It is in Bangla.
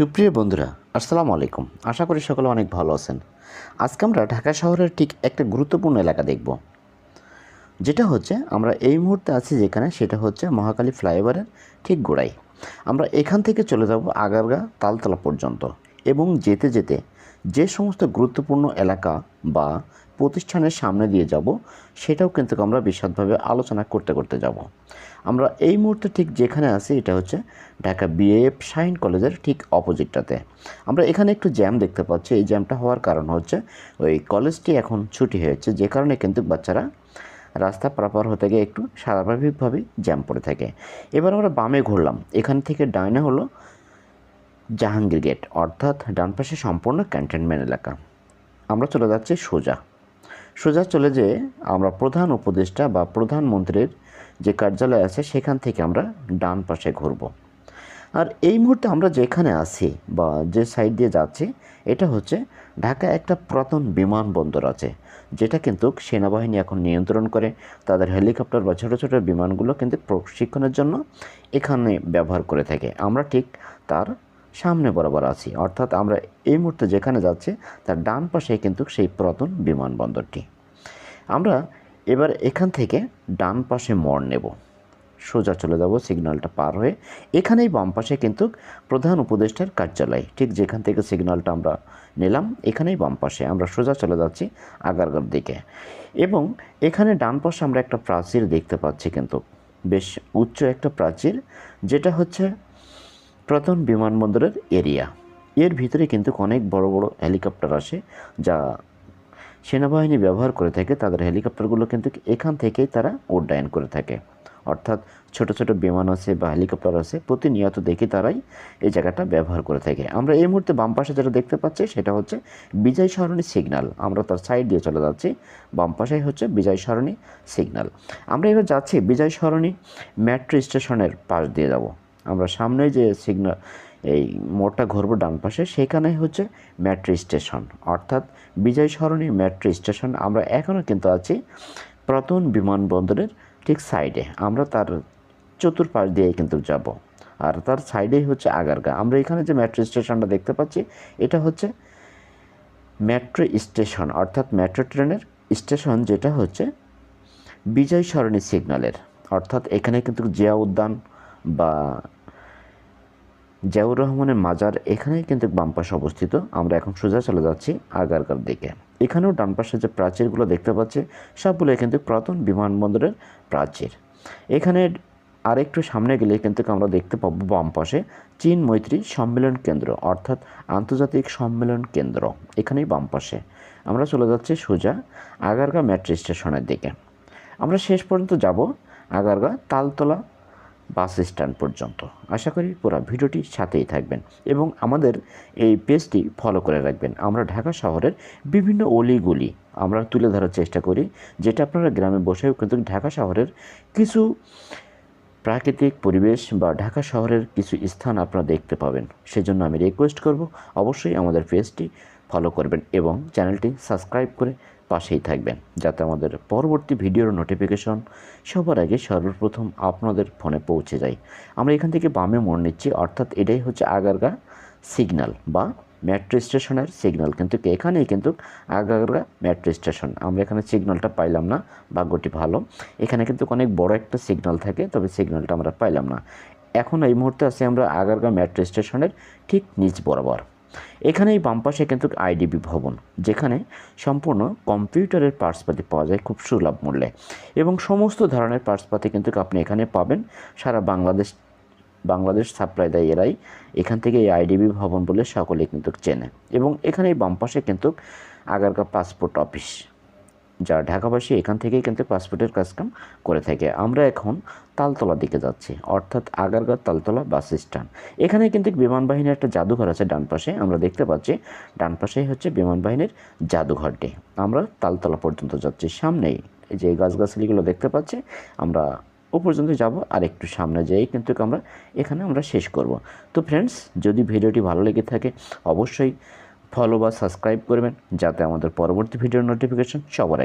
সুপ্রিয় বন্ধুরা, আসসালামু আলাইকুম। আশা করি সকলে অনেক ভালো আছেন। আজকে আমরা ঢাকা শহরের ঠিক একটা গুরুত্বপূর্ণ এলাকা দেখব। যেটা হচ্ছে, আমরা এই মুহূর্তে আছি যেখানে, সেটা হচ্ছে মহাকালী ফ্লাইওভারের ঠিক গোড়ায়। আমরা এখান থেকে চলে যাব আগারগা তালতলা পর্যন্ত এবং যেতে যেতে যে সমস্ত গুরুত্বপূর্ণ এলাকা বা প্রতিষ্ঠানের সামনে দিয়ে যাব, সেটাও কিন্তু আমরা বিশদভাবে আলোচনা করতে করতে যাব। আমরা এই মুহূর্তে ঠিক যেখানে আছি, এটা হচ্ছে ঢাকা বিএএফ শাহিন কলেজের ঠিক অপোজিটটাতে। আমরা এখানে একটু জ্যাম দেখতে পাচ্ছি। এই জ্যামটা হওয়ার কারণ হচ্ছে, ওই কলেজটি এখন ছুটি হয়েছে, যে কারণে কিন্তু বাচ্চারা রাস্তা পারাপার হতে গিয়ে একটু স্বাভাবিকভাবেই জ্যাম পড়ে থাকে। এবার আমরা বামে ঘুরলাম। এখান থেকে ডাইনে হলো জাহাঙ্গীর গেট, অর্থাৎ ডান পাশে সম্পূর্ণ ক্যান্টনমেন্ট এলাকা। আমরা চলে যাচ্ছি সোজা। সোজা চলে যেয়ে আমরা প্রধান উপদেষ্টা বা প্রধানমন্ত্রীর যে কার্যালয় আছে, সেখান থেকে আমরা ডান পাশে ঘুরব। আর এই মুহূর্তে আমরা যেখানে আছি বা যে সাইড দিয়ে যাচ্ছি, এটা হচ্ছে ঢাকা একটা পুরাতন বিমানবন্দর আছে, যেটা কিন্তু সেনাবাহিনী এখন নিয়ন্ত্রণ করে। তাদের হেলিকপ্টার বা ছোটো ছোটো বিমানগুলো কিন্তু প্রশিক্ষণের জন্য এখানে ব্যবহার করে থাকে। আমরা ঠিক তার সামনে বরাবর আছি। অর্থাৎ আমরা এই মুহূর্তে যেখানে যাচ্ছি, তার ডান পাশে কিন্তু সেই পুরাতন বিমানবন্দরটি। আমরা এবার এখান থেকে ডান পাশে মোড় নেব। সোজা চলে যাব সিগন্যালটা পার হয়ে। এখানেই বাম পাশে কিন্তু প্রধান উপদেষ্টার কার্যালয়। ঠিক যেখান থেকে সিগন্যালটা আমরা নিলাম, এখানেই বাম পাশে। আমরা সোজা চলে যাচ্ছি আগারগার দিকে। এবং এখানে ডান পাশে আমরা একটা প্রাচীর দেখতে পাচ্ছি কিন্তু। বেশ উচ্চ একটা প্রাচীর, যেটা হচ্ছে প্রথম বিমানবন্দরের এরিয়া। এর ভিতরে কিন্তু অনেক বড় বড় হেলিকপ্টার আসে যা সেনাবাহিনী ব্যবহার করে থাকে। তাদের হেলিকপ্টারগুলো কিন্তু এখান থেকেই তারা উড্ডয়ন করে থাকে। অর্থাৎ ছোট ছোট বিমান আছে বা হেলিকপ্টার আছে, প্রতিনিয়ত দেখি তারাই এই জায়গাটা ব্যবহার করে থাকে। আমরা এই মুহূর্তে বাম পাশে যেটা দেখতে পাচ্ছি, সেটা হচ্ছে বিজয় সরণী সিগন্যাল। আমরা তার সাইড দিয়ে চলে যাচ্ছি, বাম পাশেই হচ্ছে বিজয় সরণী সিগন্যাল। আমরা এবার যাচ্ছি বিজয় সরণী মেট্রো স্টেশনের পাশ দিয়ে যাব। আমরা সামনে যে সিগনাল এই মোড়টা ঘুরবো ডান পাশে, সেখানেই হচ্ছে মেট্রো স্টেশন অর্থাৎ বিজয় সরণী মেট্রো স্টেশন আমরা এখনও কিন্তু আছি প্রতন বিমানবন্দরের ঠিক সাইডে আমরা তার চতুর্পাশ দিয়ে কিন্তু যাব। আর তার সাইডেই হচ্ছে আগারগা। আমরা এখানে যে মেট্রো স্টেশনটা দেখতে পাচ্ছি, এটা হচ্ছে মেট্রো স্টেশন অর্থাৎ মেট্রো ট্রেনের স্টেশন যেটা হচ্ছে বিজয় সরণী সিগন্যালের অর্থাৎ এখানে কিন্তু জিয়া উদ্যান বা জিয়াউর রহমানের মাজার এখানেই কিন্তু বাম পাশে অবস্থিত। আমরা এখন সোজা চলে যাচ্ছি আগারগার দিকে। এখানেও ডান পাশে যে প্রাচীরগুলো দেখতে পাচ্ছি সবগুলো কিন্তু পুরাতন বিমানবন্দরের প্রাচীর। এখানে আরেকটু সামনে গেলে কিন্তু আমরা দেখতে পাবো বাম পাশে চীন মৈত্রী সম্মেলন কেন্দ্র, অর্থাৎ আন্তর্জাতিক সম্মেলন কেন্দ্র, এখানেই বাম পাশে। আমরা চলে যাচ্ছি সোজা আগারগা মেট্রো স্টেশনের দিকে। আমরা শেষ পর্যন্ত যাব আগারগা তালতলা বাস স্ট্যান্ড পর্যন্ত। আশা করি পুরো ভিডিওটি সাথেই থাকবেন এবং আমাদের এই পেজটি ফলো করে রাখবেন। আমরা ঢাকা শহরের বিভিন্ন অলিগুলি আমরা তুলে ধরার চেষ্টা করি, যেটা আপনারা গ্রামে বসেও কিন্তু ঢাকা শহরের কিছু প্রাকৃতিক পরিবেশ বা ঢাকা শহরের কিছু স্থান আপনারা দেখতে পাবেন। সেজন্য আমি রিকোয়েস্ট করব, অবশ্যই আমাদের পেজটি ফলো করবেন এবং চ্যানেলটি সাবস্ক্রাইব করে পাশেই থাকবেন, যাতে আমাদের পরবর্তী ভিডিওর নোটিফিকেশন সবার আগে সর্বপ্রথম আপনাদের ফোনে পৌঁছে যায়। আমরা এখান থেকে বামে মোড় নিচ্ছি, অর্থাৎ এটাই হচ্ছে আগারগা সিগন্যাল বা মেট্রো স্টেশনের সিগন্যাল কিন্তু এখানেই কিন্তু আগারগা মেট্রো স্টেশন আমরা এখানে সিগন্যালটা পাইলাম না, ভাগ্যটি ভালো। এখানে কিন্তু অনেক বড় একটা সিগন্যাল থাকে, তবে সিগন্যালটা আমরা পাইলাম না। এখন এই মুহূর্তে আছি আমরা আগারগা মেট্রো স্টেশনের ঠিক নিচ বরাবর। এখানেই এই বামপাশে কিন্তু আইডিবি ভবন, যেখানে সম্পূর্ণ কম্পিউটারের পার্টসপাতি পাওয়া যায় খুব সুলভ মূল্যে। এবং সমস্ত ধরনের পার্টসপাতি কিন্তু আপনি এখানে পাবেন। সারা বাংলাদেশ বাংলাদেশ সাপ্লাই দেয় এরাই। এখান থেকে এই আইডিবি ভবন বলে সকলে কিন্তু চেনে। এবং এখানে এই বামপাশে কিন্তু আগারকার পাসপোর্ট অফিস। যা ঢাকাবাসী এখান থেকেই কিন্তু পাসপোর্টের কাজকাম করে থাকে। আমরা এখন তালতলা দিকে যাচ্ছি, অর্থাৎ আগারগাঁ তালতলা বাস স্ট্যান্ড। এখানে কিন্তু বিমান বাহিনীর একটা জাদুঘর আছে ডান পাশে। আমরা দেখতে পাচ্ছি, ডান পাশেই হচ্ছে বিমান বাহিনীর জাদুঘরটি। আমরা তালতলা পর্যন্ত যাচ্ছি। সামনেই যে গাছগাছালিগুলো দেখতে পাচ্ছি, আমরা ও পর্যন্ত যাব। আর একটু সামনে যেয়েই কিন্তু আমরা, এখানে আমরা শেষ করব। তো ফ্রেন্ডস যদি ভিডিওটি ভালো লেগে থাকে, অবশ্যই ফলো বা সাবস্ক্রাইব করবেন, যাতে আমাদের পরবর্তী ভিডিওর নোটিফিকেশন সবার